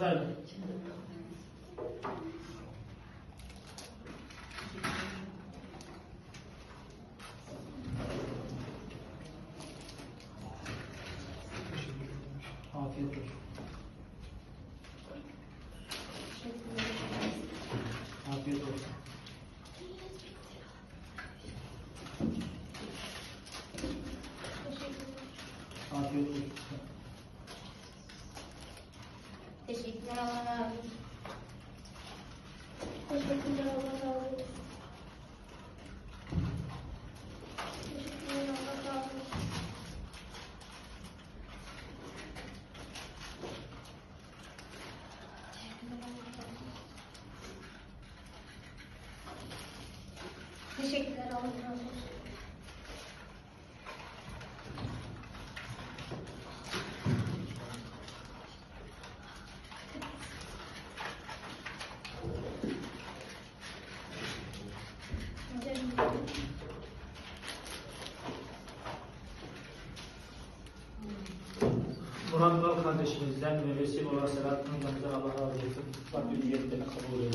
sırayla. Afiyet olsun. Afiyet olsun. Afiyet olsun. Teşekkürler Allah razı olsun. Teşekkürler Allah razı olsun. Teşekkürler Allah razı olsun. Teşekkürler Allah razı olsun. Murat Bal kardeşimizden ve vesile olan Selahattin hocamızdan Allah razı olsun. Rabbim niyetlerini kabul. Amin.